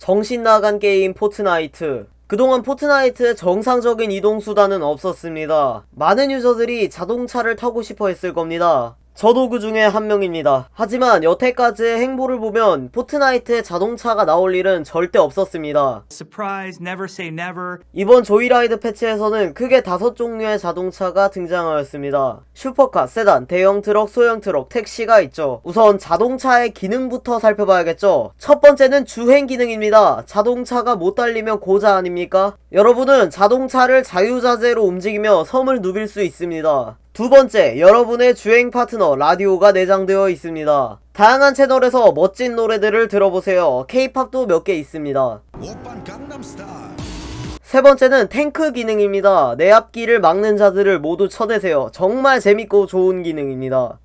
정신 나간 게임 포트나이트. 그동안 포트나이트의 정상적인 이동수단은 없었습니다. 많은 유저들이 자동차를 타고 싶어 했을 겁니다. 저도 그 중에 한 명입니다. 하지만 여태까지의 행보를 보면 포트나이트에 자동차가 나올 일은 절대 없었습니다. Surprise, never say never. 이번 조이라이드 패치에서는 크게 다섯 종류의 자동차가 등장하였습니다. 슈퍼카, 세단, 대형 트럭, 소형 트럭, 택시가 있죠. 우선 자동차의 기능부터 살펴봐야겠죠. 첫 번째는 주행 기능입니다. 자동차가 못 달리면 고자 아닙니까? 여러분은 자동차를 자유자재로 움직이며 섬을 누빌 수 있습니다. 두 번째, 여러분의 주행 파트너 라디오가 내장되어 있습니다. 다양한 채널에서 멋진 노래들을 들어보세요. 케이팝도 몇 개 있습니다. 세 번째는 탱크 기능입니다. 내 앞길을 막는 자들을 모두 쳐내세요. 정말 재밌고 좋은 기능입니다.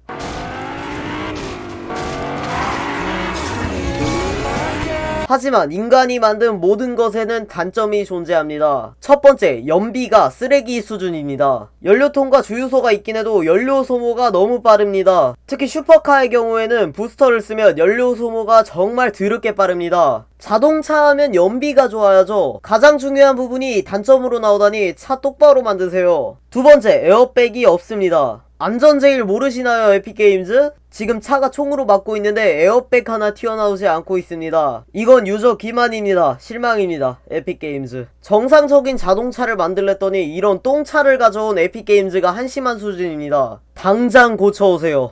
하지만 인간이 만든 모든 것에는 단점이 존재합니다. 첫 번째, 연비가 쓰레기 수준입니다. 연료통과 주유소가 있긴 해도 연료 소모가 너무 빠릅니다. 특히 슈퍼카의 경우에는 부스터를 쓰면 연료 소모가 정말 드럽게 빠릅니다. 자동차 하면 연비가 좋아야죠. 가장 중요한 부분이 단점으로 나오다니 차 똑바로 만드세요. 두 번째, 에어백이 없습니다. 안전 제일 모르시나요, 에픽게임즈? 지금 차가 총으로 맞고 있는데 에어백 하나 튀어나오지 않고 있습니다. 이건 유저 기만입니다. 실망입니다. 에픽게임즈. 정상적인 자동차를 만들랬더니 이런 똥차를 가져온 에픽게임즈가 한심한 수준입니다. 당장 고쳐오세요.